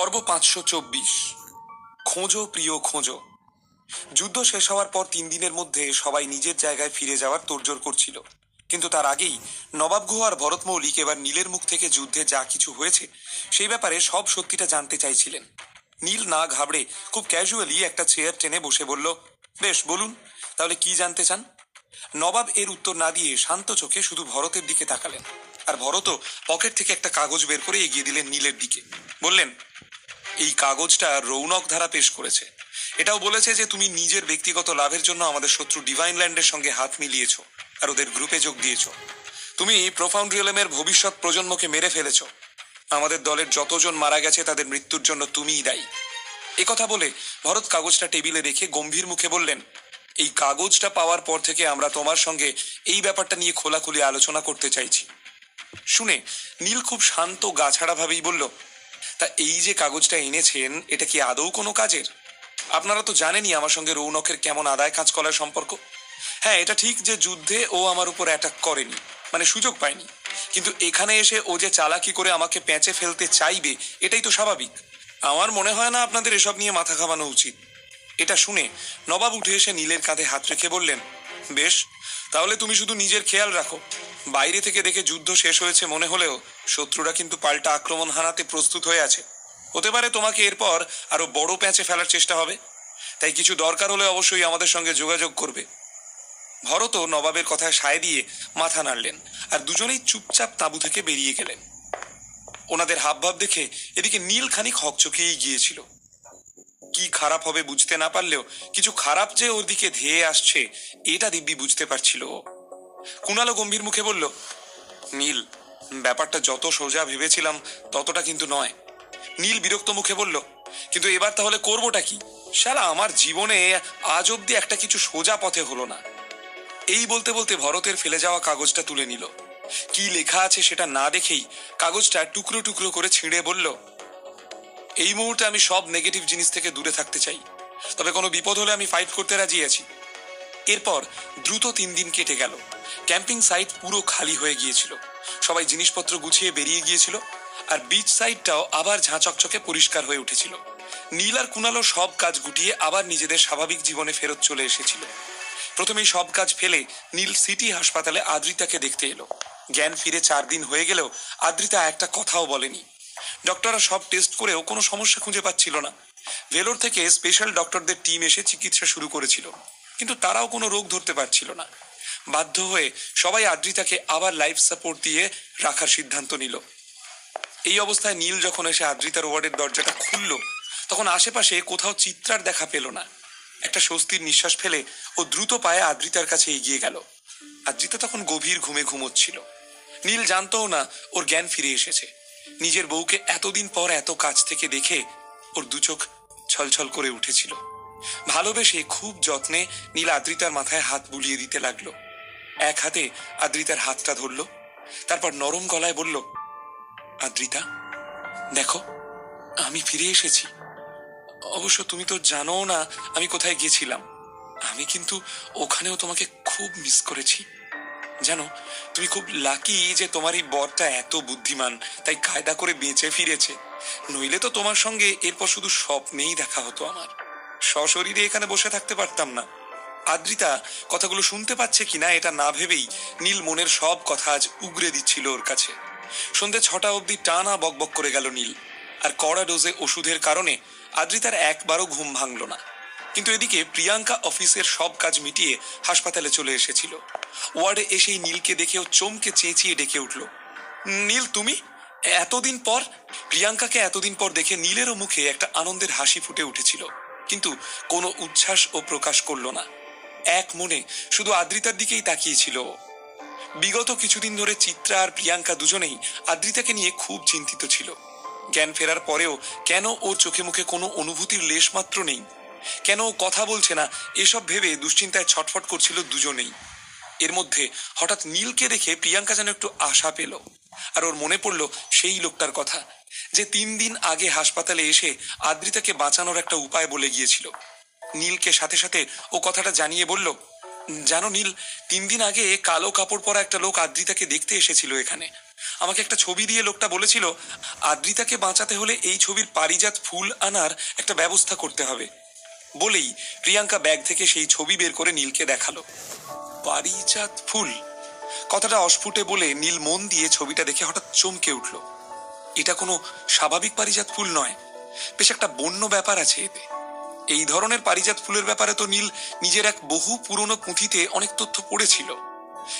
পর্ব পাঁচশো চব্বিশ। খোঁজো প্রিয়, খোঁজো। যুদ্ধ শেষ হওয়ার পর তিন দিনের মধ্যে সবাই নিজের জায়গায় ফিরে যাওয়ার তোড়জোড় করছিল। কিন্তু তার আগেই নবাব গুহ আর ভরত মৌলিক এবার নীলের মুখ থেকে যুদ্ধে যা কিছু হয়েছে, সেই ব্যাপারে সব সত্যিটা জানতে চাইছিলেন। নীল না ঘাবড়ে খুব ক্যাজুয়ালি একটা চেয়ার টেনে বসে বলল, বেশ, বলুন, তাহলে কি জানতে চান? নবাব এর উত্তর না দিয়ে শান্ত চোখে শুধু ভরতের দিকে তাকালেন। আর ভরতও পকেট থেকে একটা কাগজ বের করে এগিয়ে দিলেন নীলের দিকে। বললেন, এই কাগজটা রৌনক ধারা পেশ করেছে। এটাও বলেছে যে তুমি নিজের ব্যক্তিগত লাভের জন্য আমাদের শত্রু ডিভাইন ল্যান্ডের সঙ্গে হাত মিলিয়েছ আর ওদের গ্রুপে যোগ দিয়েছ। তুমি প্রোফাউন্ড রিয়েলমের ভবিষ্যৎ প্রজন্মকে মেরে ফেলেছ। আমাদের দলের যতজন মারা গেছে তাদের মৃত্যুর জন্য তুমিই দায়ী। কথা বলে ভরত কাগজটা টেবিলে রেখে গম্ভীর মুখে বললেন, এই কাগজটা পাওয়ার পর থেকে আমরা তোমার সঙ্গে এই ব্যাপারটা নিয়ে খোলাখুলি আলোচনা করতে চাইছি। শুনে নীল খুব শান্ত গাছাড়া ভাবেই বলল, তা এই যে কাগজটা এনেছেন, এটা কি আদৌ কোনো কাজের? আপনারা তো জানেনই আমার সঙ্গে রৌনকের কেমন আদায় কাজ করার সম্পর্ক। হ্যাঁ এটা ঠিক যে যুদ্ধে ও আমার উপর অ্যাটাক করেনি মানে সুযোগ পায়নি। কিন্তু এখানে এসে ও যে চালাকি করে আমাকে প্যাঁচে ফেলতে চাইবে, এটাই তো স্বাভাবিক। আমার মনে হয় না আপনাদের এসব নিয়ে মাথা খাওয়ানো উচিত। এটা শুনে নবাব উঠে এসে নীলের কাঁধে হাত রেখে বললেন বেশ, তাহলে তুমি শুধু নিজের খেয়াল রাখো। বাইরে থেকে দেখে যুদ্ধ শেষ হয়েছে মনে হলেও শত্রুরা কিন্তু পাল্টা আক্রমণ হানাতে প্রস্তুত হয়ে আছে। হতে পারে তোমাকে এরপর আরও বড় প্যাঁচে ফেলার চেষ্টা হবে। তাই কিছু দরকার হলে অবশ্যই আমাদের সঙ্গে যোগাযোগ করবে। ভরত নবাবের কথায় সায় দিয়ে মাথা নাড়লেন আর দুজনেই চুপচাপ তাঁবু থেকে বেরিয়ে গেলেন। ওনাদের হাবভাব দেখে এদিকে নীল খানিক হকচকিয়েই গিয়েছিল। কি খারাপ হবে বুঝতে না পারলেও কিছু খারাপ যে ওর দিকে ধেয়ে আসছে, এটা দিব্যি বুঝতে পারছিল। ও। কুণালো গম্ভীর মুখে বলল, নীল, ব্যাপারটা যত সোজা ভেবেছিলাম ততটা কিন্তু নয়। নীল বিরক্ত মুখে বলল, কিন্তু এবার তাহলে করবোটা কি? শালা, আমার জীবনে আজ অব্দি একটা কিছু সোজা পথে হলো না। এই বলতে বলতে ভরতের ফেলে যাওয়া কাগজটা তুলে নিল। কি লেখা আছে সেটা না দেখেই কাগজটা টুকরো টুকরো করে ছিঁড়ে বলল এই মুহূর্তে আমি সব নেগেটিভ জিনিস থেকে দূরে থাকতে চাই। তবে কোনো বিপদ হলে আমি ফাইট করতে রাজি আছি। এরপর দ্রুত তিন দিন কেটে গেল। ক্যাম্পিং সাইট পুরো খালি হয়ে গিয়েছিল। সবাই জিনিসপত্র গুছিয়ে বেরিয়ে গিয়েছিল আর বিচ সাইডটাও আবার ঝাঁচকচকে পরিষ্কার হয়ে উঠেছিল। নীল আর কুণালো সব কাজ গুটিয়ে আবার নিজেদের স্বাভাবিক জীবনে ফেরত চলে এসেছিল। প্রথমেই সব কাজ ফেলে নীল সিটি হাসপাতালে আদ্রিতাকে দেখতে এলো। জ্ঞান ফিরে চার দিন হয়ে গেলেও আদ্রিতা একটা কথাও বলেনি। ডক্টররা সব টেস্ট করেও কোনো সমস্যা খুঁজে পাচ্ছিল না। ভেলোর থেকে স্পেশাল ডক্টরদের টিম এসে চিকিৎসা শুরু করেছিল। কিন্তু তারাও কোনো রোগ ধরতে পারছিল না। বাধ্য হয়ে সবাই আদ্রিতাকে আবার লাইফ সাপোর্ট দিয়ে রাখার সিদ্ধান্ত নিল। এই অবস্থায় নীল যখন এসে আদ্রিতার ওয়ার্ডের দরজাটা খুলল, তখন আশেপাশে কোথাও চিত্রার দেখা পেল না। একটা স্বস্তির নিঃশ্বাস ফেলে ও দ্রুত পায়ে আদ্রিতার কাছে এগিয়ে গেল। আদ্রিতা তখন গভীর ঘুমে ঘুমোচ্ছিল। নীল জানতও না ওর জ্ঞান ফিরে এসেছে। নিজের বউকে এতদিন পর এত কাছ থেকে দেখে ওর দু চোখ ছলছল করে উঠেছিল। ভালোবেসে খুব যত্নে নীল আদ্রিতার মাথায় হাত বুলিয়ে দিতে লাগল। এক হাতে আদ্রিতার হাতটা ধরলো, তারপর নরম গলায় বলল, আদ্রিতা, দেখো, আমি ফিরে এসেছি। অবশ্য তুমি তো জানো না আমি কোথায় গেছিলাম। আমি কিন্তু ওখানেও তোমাকে খুব মিস করেছি। জানো, তুমি খুব লাকি যে তোমার এই বরটা এত বুদ্ধিমান, তাই কায়দা করে বেঁচে ফিরেছে। নইলে তো তোমার সঙ্গে এরপর শুধু স্বপ্নেই দেখা হতো আমার। সশরীরে এখানে বসে থাকতে পারতাম না। আদ্রিতা, কথাগুলো শুনতে পাচ্ছে কিনা এটা না ভেবেই নীল মনের সব কথা আজ উগরে দিচ্ছিল ওর কাছে। সন্ধে ছটা অবধি টানা বকবক করে গেল নীল। আর কড়া ডোজে ওষুধের কারণে আদ্রিতার একবারও ঘুম ভাঙল না। কিন্তু এদিকে প্রিয়াঙ্কা অফিসের সব কাজ মিটিয়ে হাসপাতালে চলে এসেছিল। ওয়ার্ডে এসেই নীলকে দেখেও চমকে চেঁচিয়ে ডেকে উঠল। নীল, তুমি? এতদিন পর? প্রিয়াঙ্কাকে এতদিন পর দেখে নীলেরও মুখে একটা আনন্দের হাসি ফুটে উঠেছিল। কিন্তু কোনো উচ্ছ্বাস ও প্রকাশ করল না। এক মনে শুধু আদ্রিতার দিকেই তাকিয়েছিল। বিগত কিছুদিন ধরে চিত্রা আর প্রিয়াঙ্কা দুজনেই আদ্রিতাকে নিয়ে খুব চিন্তিত ছিল। জ্ঞান ফেরার পরেও কেন ওর চোখে মুখে কোনো অনুভূতির লেশ মাত্র নেই? কেন কথা বলছে না? এসব ভেবে দুশ্চিন্তায় ছটফট করছিল দুজনেই। এর মধ্যে হঠাৎ নীলকে দেখে প্রিয়াঙ্কা যেন একটু আশা পেল। আর ওর মনে পড়ল সেই লোকটার কথা, যে তিন দিন আগে হাসপাতালে এসে আদ্রিতাকে বাঁচানোর একটা উপায় বলে গিয়েছিল। নীলকে সাথে সাথে ও কথাটা জানিয়ে বলল, জানো নীল, তিন দিন আগে কালো কাপড় পরা একটা লোক আদ্রিতাকে দেখতে এসেছিল এখানে। আমাকে একটা ছবি দিয়ে লোকটা বলেছিল, আদ্রিতাকে বাঁচাতে হলে এই ছবির পারিজাত ফুল আনার একটা ব্যবস্থা করতে হবে। বলেই প্রিয়াঙ্কা ব্যাগ থেকে সেই ছবি বের করে নীলকে দেখাল। পারিজাত ফুল। কথাটা অস্ফুটে বলে নীল মন দিয়ে ছবিটা দেখে হঠাৎ চমকে উঠল। এটা কোনো স্বাভাবিক পারিজাত ফুল নয়। বেশ একটা বন্য ব্যাপার আছে এতে। এই ধরনের পারিজাত ফুলের ব্যাপারে তো নীল নিজের এক বহু পুরনো পুঁথিতে অনেক তথ্য পড়েছিল।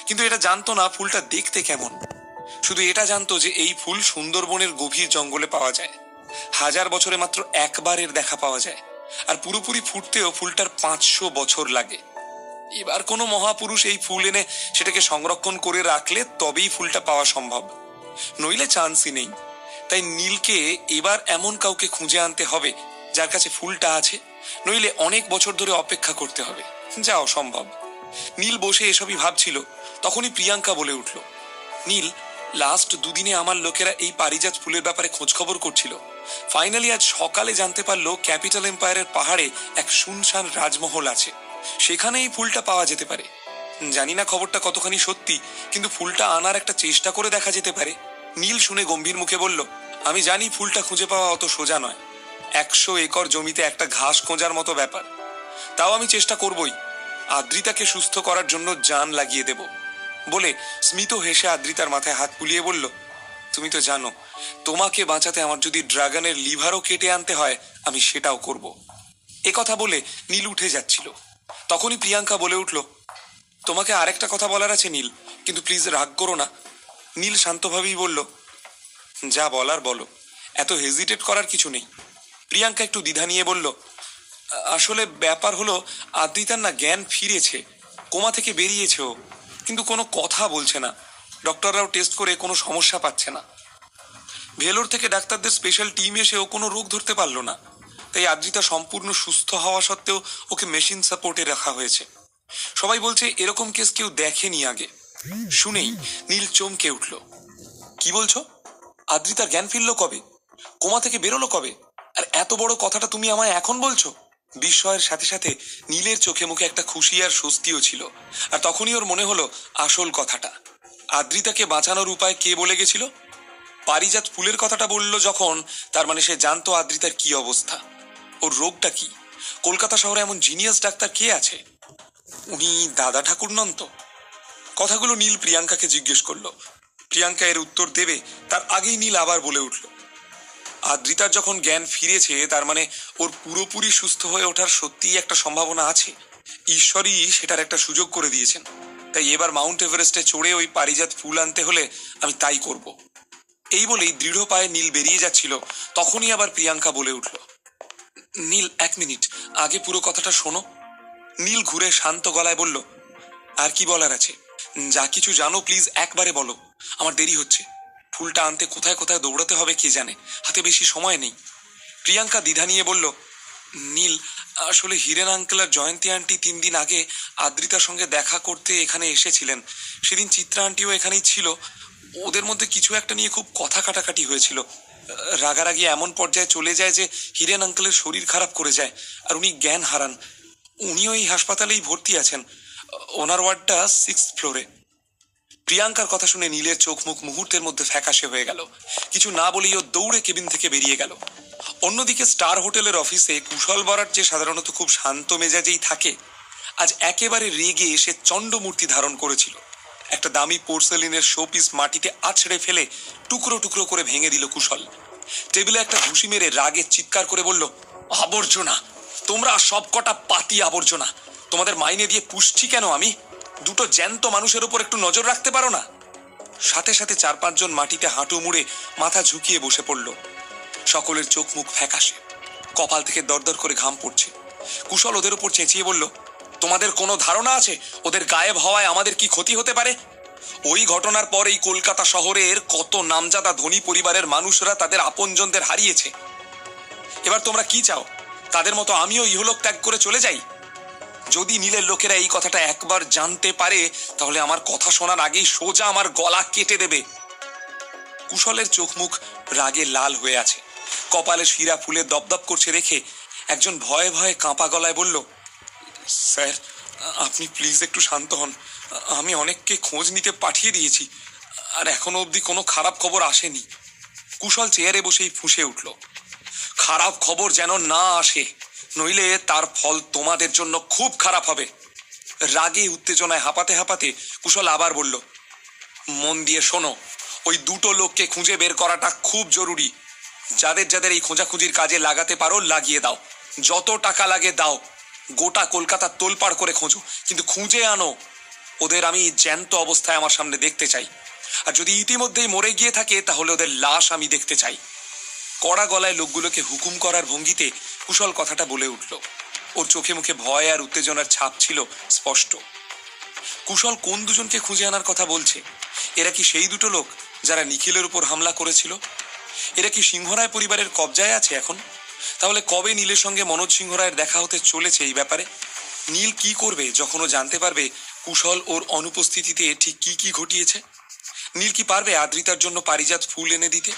কিন্তু এটা জানতো না ফুলটা দেখতে কেমন। শুধু এটা জানতো যে এই ফুল সুন্দরবনের গভীর জঙ্গলে পাওয়া যায়। হাজার বছরে মাত্র একবারের দেখা পাওয়া যায়। আর পুরোপুরি ফুটতেও ফুলটার পাঁচশো বছর লাগে। এবার কোনো মহাপুরুষ এই ফুল এনে সেটাকে সংরক্ষণ করে রাখলে তবেই ফুলটা পাওয়া সম্ভব। নইলে চান্সই নেই। তাই নীলকে এবার এমন কাউকে খুঁজে আনতে হবে, যার কাছে ফুলটা আছে। নইলে অনেক বছর ধরে অপেক্ষা করতে হবে। যা অসম্ভব। নীল বসে এসবই ভাবছিল, তখনই প্রিয়াঙ্কা বলে উঠল, নীল লাস্ট দুদিনে আমার লোকেরা এই পারিজাত ফুলের ব্যাপারে খোঁজখবর করছিল। ফাইনালি আজ সকালে জানতে পারল ক্যাপিটাল এম্পায়ারের পাহাড়ে এক শুনশান রাজমহল আছে। সেখানে এই ফুলটা পাওয়া যেতে পারে। জানি না খবরটা কতখানি সত্যি, কিন্তু ফুলটা আনার একটা চেষ্টা করে দেখা যেতে পারে। নীল শুনে গম্ভীর মুখে বলল, আমি জানি ফুলটা খুঁজে পাওয়া অত সোজা নয়। একশো একর জমিতে একটা ঘাস খোঁজার মতো ব্যাপার। তাও আমি চেষ্টা করবই। আদ্রিতাকে সুস্থ করার জন্য জান লাগিয়ে দেব। বলে স্মিত হেসে আদ্রিতার মাথায় হাত বুলিয়ে বলল, তুমি তো জানো, তোমাকে বাঁচাতে আমার যদি ড্রাগনের লিভারও কেটে আনতে হয়, আমি সেটাও করব। এ কথা বলে নীল উঠে যাচ্ছিল। তখনই প্রিয়াঙ্কা বলে উঠল, তোমাকে আরেকটা কথা বলার আছে নীল, কিন্তু প্লিজ রাগ করো না। নীল শান্তভাবেই বলল, যা বলার বলো, এত হেজিটেট করার কিছু নেই। প্রিয়াঙ্কা একটু দ্বিধা নিয়ে বলল, আসলে ব্যাপার হলো, আদ্রিতার না জ্ঞান ফিরেছে, কোমা থেকে বেরিয়েছে ও। কিন্তু কোনো কথা বলছে না। ডক্টররাও টেস্ট করে কোনো সমস্যা পাচ্ছে না। ভেলোর থেকে ডাক্তারদের স্পেশাল টিম এসেও কোনো রোগ ধরতে পারল না। তাই আদ্রিতা সম্পূর্ণ সুস্থ হওয়া সত্ত্বেও ওকে মেশিন সাপোর্টে রাখা হয়েছে। সবাই বলছে, এরকম কেস কেউ দেখেনি আগে। শুনেই নীল চমকে উঠল। কি বলছো? আদ্রিতার জ্ঞান ফিরল কবে? কোমা থেকে বেরোলো কবে? আর এত বড় কথাটা তুমি আমায় এখন বলছো? বিস্ময়ের সাথে সাথে নীলের চোখে মুখে একটা খুশি আর স্বস্তিও ছিল। আর তখনই ওর মনে হলো আসল কথাটা। আদ্রিতাকে বাঁচানোর উপায় কে বলে গেছিল? পারিজাত ফুলের কথাটা বলল যখন, তার মানে সে জানতো আদ্রিতার কি অবস্থা। ওর রোগটা কি? কলকাতা শহরে এমন জিনিয়াস ডাক্তার কে আছে? উনি দাদা ঠাকুর নন তো কথাগুলো নীল প্রিয়াঙ্কাকে জিজ্ঞেস করল। প্রিয়াঙ্কা এর উত্তর দেবে, তার আগেই নীল আবার বলে উঠল। আদ্রিতার যখন জ্ঞান ফিরেছে, তার মানে ওর পুরোপুরি সুস্থ হয়ে ওঠার সত্যিই একটা সম্ভাবনা আছে। ঈশ্বরই সেটার একটা সুযোগ করে দিয়েছেন। তাই এবার মাউন্ট এভারেস্টে চড়ে ওই পারিজাত ফুল আনতে হলে আমি তাই করব। এই বলেই দৃঢ় পায়ে নীল বেরিয়ে যাচ্ছিল, তখনই আবার প্রিয়াঙ্কা বলে উঠল, নীল, এক মিনিট, আগে পুরো কথাটা শোনো। নীল ঘুরে শান্ত গলায় বলল, আর কি বলার আছে? যা কিছু জানো, প্লিজ একবারে বলো। আমার দেরি হচ্ছে। ফুলটা আনতে কোথায় কোথায় দৌড়াতে হবে কে জানে? হাতে বেশি সময় নেই। প্রিয়াঙ্কা দ্বিধা নিয়ে বলল, নীল, আসলে হিরেন আঙ্কেল আর জয়ন্তী আন্টি তিন দিন আগে আদ্রিতার সঙ্গে দেখা করতে এখানে এসেছিলেন। সেদিন চিত্রা আন্টিও এখানেই ছিল। ওদের মধ্যে কিছু একটা নিয়ে খুব কথা কাটাকাটি হয়েছিল। রাগারাগি এমন পর্যায়ে চলে যায় যে হিরেন আঙ্কেলের শরীর খারাপ করে যায় আর উনি জ্ঞান হারান। উনিও এই হাসপাতালেই ভর্তি আছেন। ওনার ওয়ার্ডটা সিক্স ফ্লোরে প্রিয়াঙ্কার কথা শুনে নীলের চোখ মুখ মুহূর্তের মধ্যে ফ্যাকাশে হয়ে গেল। কিছু না বলেই ও দৌড়ে কেবিন থেকে বেরিয়ে গেল। অন্যদিকে স্টার হোটেলের অফিসে কুশল বরাট যে সাধারণত খুব শান্ত মেজাজেই থাকে, আজ একেবারে রেগে এসে চণ্ডমূর্তি ধারণ করেছিল। একটা দামি পোর্সেলিনের শোপিস মাটিতে আছড়ে ফেলে টুকরো টুকরো করে ভেঙে দিল কুশল। টেবিলে একটা ঘুষি মেরে রাগে চিৎকার করে বলল, আবর্জনা! তোমরা সব কটা পাতি আবর্জনা! তোমাদের মাইনে দিয়ে পুষ্টি কেন আমি? দুটো জ্যান্ত মানুষের উপর একটু নজর রাখতে পারো না? সাথে সাথে চার পাঁচজন মাটিতে হাঁটু মুড়ে মাথা ঝুঁকিয়ে বসে পড়ল। সকলের চোখ মুখ ফ্যাকাশে। কপাল থেকে দরদর করে ঘাম পড়ছে। কুশল ওদের উপর চেঁচিয়ে বলল, তোমাদের কোনো ধারণা আছে? ওদের গায়েব হওয়ায় আমাদের কি ক্ষতি হতে পারে? ওই ঘটনার পর এই কলকাতা শহরের কত নামজাদা ধনী পরিবারের মানুষরা তাদের আপনজনদের হারিয়েছে। এবার তোমরা কি চাও? তাদের মতো আমিও ইহলোক ত্যাগ করে চলে যাই? যদি নীলের লোকেরা এই কথাটা একবার জানতে পারে, তাহলে আমার কথা শোনার আগেই সোজা আমার গলা কেটে দেবে। কুশলের চোখ মুখ রাগে লাল হয়ে আছে। কপালে শিরা ফুলে দপদপ করছে রেখে একজন ভয়ে ভয়ে কাঁপা গলায় বলল, স্যার, আপনি প্লিজ একটু শান্ত হন। আমি অনেককে খোঁজ নিতে পাঠিয়ে দিয়েছি, আর এখনও অবধি কোনো খারাপ খবর আসেনি। কুশল চেয়ারে বসেই ফুঁসে উঠল। খারাপ খবর যেন না আসে। নইলে তার ফল তোমাদের জন্য খুব খারাপ হবে। রাগে উত্তেজনায় হাঁপাতে হাঁপাতে কুশল আবার বলল, মন দিয়ে শোনো, ওই দুটো লোককে খুঁজে বের করাটা খুব জরুরি। যাদের যাদের এই খোঁজাখুঁজির কাজে লাগাতে পারো, লাগিয়ে দাও। যত টাকা লাগে দাও। গোটা কলকাতা তোলপাড় করে খোঁজো। কিন্তু খুঁজে আনো। ওদের আমি জ্যান্ত অবস্থায় আমার সামনে দেখতে চাই। আর যদি ইতিমধ্যেই মরে গিয়ে থাকে, তাহলে ওদের লাশ আমি দেখতে চাই। কড়া গলায় লোকগুলোকে হুকুম করার ভঙ্গিতে কুশল কথাটা বলে উঠল। ওর চোখে মুখে ভয় আর উত্তেজনার ছাপ ছিল স্পষ্ট। কুশল কোন দুজনকে খুঁজে আনার কথা বলছে? এরা কি সেই দুটো লোক যারা নিখিলের উপর হামলা করেছিল? এরা কি সিংহরায় পরিবারের কবজায় আছে এখন? তাহলে কবে নীলের সঙ্গে মনোজ সিংহরায়ের দেখা হতে চলেছে এই ব্যাপারে? নীল কি করবে যখন ও জানতে পারবে কুশল ওর অনুপস্থিতিতে ঠিক কি কি ঘটিয়েছে? নীল কি পারবে আদ্রিতার জন্য পারিজাত ফুল এনে দিতে?